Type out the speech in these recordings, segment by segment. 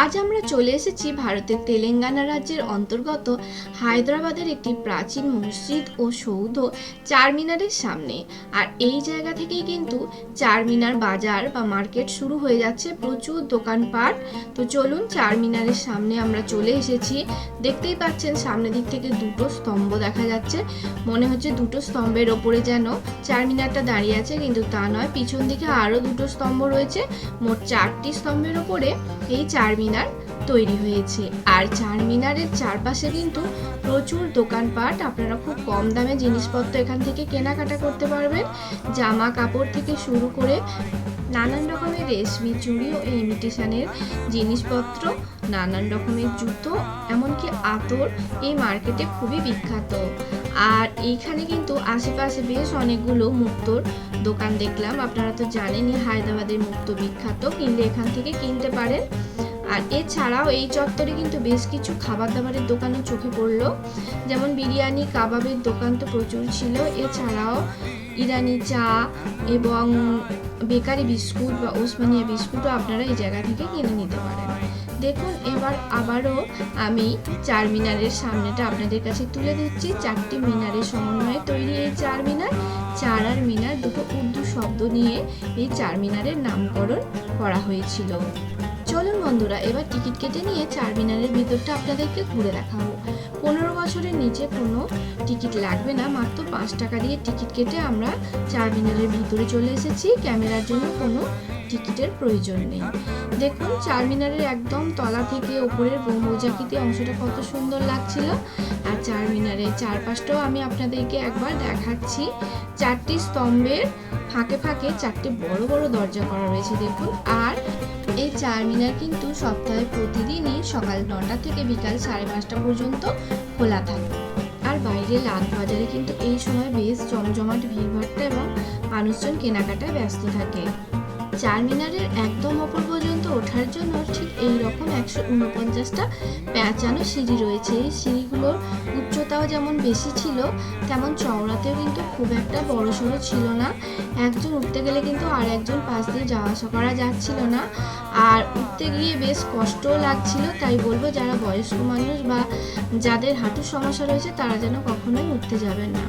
আজ আমরা চলে এসেছি ভারতের তেলেঙ্গানা রাজ্যের অন্তর্গত হায়দ্রাবাদের একটি প্রাচীন মসজিদ ও সৌধ চারমিনারের সামনে। আর এই জায়গা থেকেই কিন্তু চারমিনার বাজার বা মার্কেট শুরু হয়ে যাচ্ছে প্রচুর দোকানপাট। তো চলুন চারমিনারের সামনে আমরা চলে এসেছি। দেখতেই পাচ্ছেন সামনের দিক থেকে দুটো স্তম্ভ দেখা যাচ্ছে। মনে হচ্ছে দুটো স্তম্ভের ওপরে যেন চারমিনারটা দাঁড়িয়ে আছে, কিন্তু তা নয়, পিছন দিকে আরও দুটো স্তম্ভ রয়েছে। মোট চারটি স্তম্ভের ওপরে এই চারমিনার তৈরি হয়েছে। আর চারমিনারের চারপাশে কিন্তু প্রচুর দোকানপাট। আপনারা খুব কম দামে জিনিসপত্র এখান থেকে কেনাকাটা করতে পারবেন। জামা কাপড় থেকে শুরু করে নানান রকমের রেশমি চুড়ি ও ইমিটেশনের জিনিসপত্র, নানান রকমের জুতো, এমনকি আতর এই মার্কেটে খুবই বিখ্যাত। আর এইখানে কিন্তু আশেপাশে বেশ অনেকগুলো মুক্তোর দোকান দেখলাম। আপনারা তো জানেনই হায়দ্রাবাদের মুক্তো বিখ্যাত। কিনলে এখান থেকে কিনতে পারেন। আর এছাড়াও এই চত্বরে কিন্তু বেশ কিছু খাবার দাবারের দোকানও চোখে পড়ল। যেমন বিরিয়ানি, কাবাবের দোকান তো প্রচুর ছিল। এছাড়াও ইরানি চা এবং বেকারি বিস্কুট বা ওসমানিয়া বিস্কুটও আপনারা এই জায়গা থেকে কিনে নিতে পারেন। দেখুন, এবার আবারও আমি চার মিনারের সামনেটা আপনাদের কাছে তুলে দিচ্ছি। চারটি মিনারের সমন্বয়ে তৈরি এই চার মিনার। চার আর মিনার দুটো উর্দু শব্দ নিয়ে এই চার মিনারের নামকরণ করা হয়েছিল। চলুন বন্ধুরা, এবার টিকিট কেটে নিয়ে চার মিনারের ভিতরটা আপনাদেরকে ঘুরে দেখাবো। পনেরো বছরের নিচে কোনো টিকিট লাগবে না, মাত্র পাঁচ টাকা দিয়ে টিকিট কেটে আমরা চার মিনারের ভিতরে চলে এসেছি। ক্যামেরার জন্য কোনো টিকিটের প্রয়োজন নেই। দেখুন চার মিনারের একদম তলা থেকে ওপরের গম্বুজাকৃতি অংশটা কত সুন্দর লাগছিল। আর চার মিনারের চারপাশটাও আমি আপনাদেরকে একবার দেখাচ্ছি। চারটি স্তম্ভের ফাঁকে ফাঁকে চারটি বড় বড় দরজা করা রয়েছে, দেখুন। আর এই চার মিনার কিন্তু সপ্তাহে প্রতিদিনই সকাল নটা থেকে বিকাল সাড়ে পাঁচটা পর্যন্ত খোলা থাকে। আর বাইরে লাল বাজারে কিন্তু এই সময় বেশ জমজমাট ভিড়ভাট্টা এবং মানুষজন কেনাকাটায় ব্যস্ত থাকে। চার মিনারের একদম অপূর্ব ওঠার জন্য ঠিক এই রকম একশো উনপঞ্চাশটা প্যাঁচানো সিঁড়ি রয়েছে। এই সিঁড়িগুলোর উচ্চতাও যেমন বেশি ছিল, তেমন চওড়াতেও কিন্তু খুব একটা বড় সড়ো ছিল না। একজন উঠতে গেলে কিন্তু আর একজন পাশ দিয়ে যাওয়া আসা করা যাচ্ছিল না। আর উঠতে গিয়ে বেশ কষ্টও লাগছিল, তাই বলব যারা বয়স্ক মানুষ বা যাদের হাঁটুর সমস্যা রয়েছে, তারা যেন কখনোই উঠতে যাবেন না।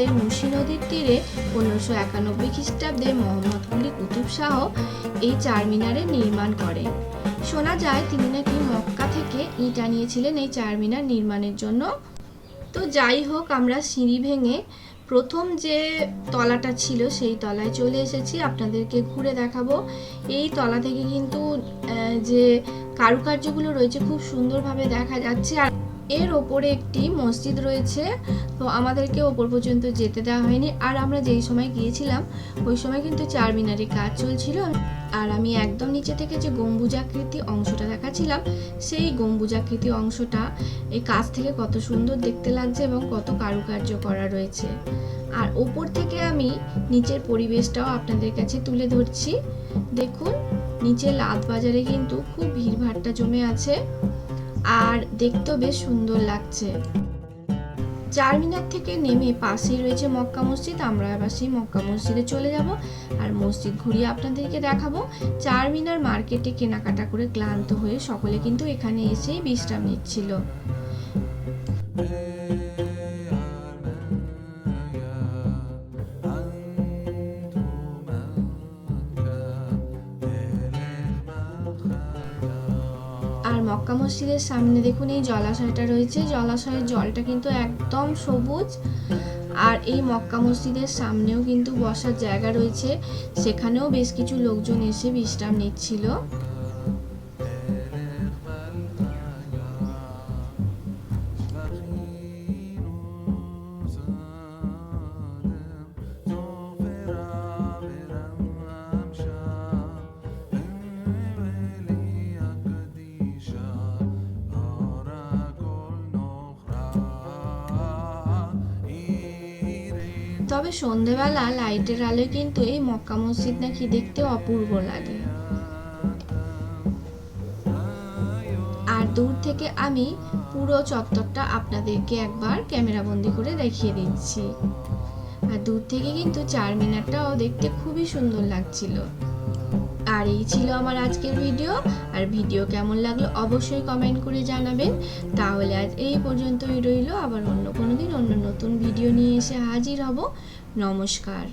হায়দ্রাবাদের মুন্সি নদীর তীরে পনেরোশো একানব্বই খ্রিস্টাব্দে মোহাম্মদ কুলি কুতুব শাহ এই চার মিনারের নির্মাণ করেন। শোনা যায় তিনি নাকি মক্কা থেকে ইট আনিয়েছিলেন এই চার মিনার নির্মাণের জন্য। তো যাই হোক, আমরা সিঁড়ি ভেঙে প্রথম যে তলাটা ছিল সেই তলায় চলে এসেছি। আপনাদেরকে ঘুরে দেখাবো। এই তলা থেকে কিন্তু যে কারুকার্যগুলো রয়েছে খুব সুন্দরভাবে দেখা যাচ্ছে। আর এর ওপরে একটি মসজিদ রয়েছে। তো আমাদেরকে ওপর পর্যন্ত যেতে দেওয়া হয়নি। আর আমরা যেই সময় গিয়েছিলাম, ওই সময় কিন্তু চার মিনারে কাজ চলছিল। আর আমি একদম নিচে থেকে যে গম্বুজাকৃতি অংশটা দেখাচ্ছিলাম, সেই গম্বুজাকৃতি অংশটা, এই কাছ থেকে কত সুন্দর দেখতে লাগছে এবং কত কারুকার্য করা রয়েছে। আর ওপর থেকে আমি নিচের পরিবেশটাও আপনাদের কাছে তুলে ধরছি। দেখুন, নিচে লাদ বাজারে কিন্তু খুব ভিড়ভাট্টা জমে আছে। আর দেখতেও বেশ সুন্দর লাগছে। চারমিনার থেকে নেমে পাশেই রয়েছে মক্কা মসজিদ। আমরা এবার সেই মক্কা মসজিদে চলে যাব আর মসজিদ ঘুরিয়ে আপনাদেরকে দেখাবো। চারমিনার মার্কেটে কেনাকাটা করে ক্লান্ত হয়ে সকলে কিন্তু এখানে এসেই বিশ্রাম নিচ্ছিল। মক্কা মসজিদের সামনে দেখুন, এই জলাশয়টা রয়েছে। জলাশয়ের জলটা কিন্তু একদম সবুজ। আর এই মক্কা মসজিদের সামনেও কিন্তু বসার জায়গা রয়েছে। সেখানেও বেশ কিছু লোকজন এসে বিশ্রাম নিচ্ছিল। তবে সন্ধেবেলা লাইটের আলোয় কিন্তু এই মক্কা মসজিদ নাকি দেখতে অপূর্ব লাগে। আর দূর থেকে আমি পুরো চত্বরটা আপনাদেরকে একবার ক্যামেরা বন্দি করে দেখিয়ে দিচ্ছি। আর দূর থেকে কিন্তু চার মিনারটাও দেখতে খুবই সুন্দর লাগছিল। আর এই ছিল আমার আজকের ভিডিও। আর ভিডিও কেমন লাগল অবশ্যই কমেন্ট করে জানাবেন। তাহলে আজ এই পর্যন্তই রইল। আবার অন্য কোনো দিন অন্য নতুন ভিডিও নিয়ে এসে হাজির হব। নমস্কার।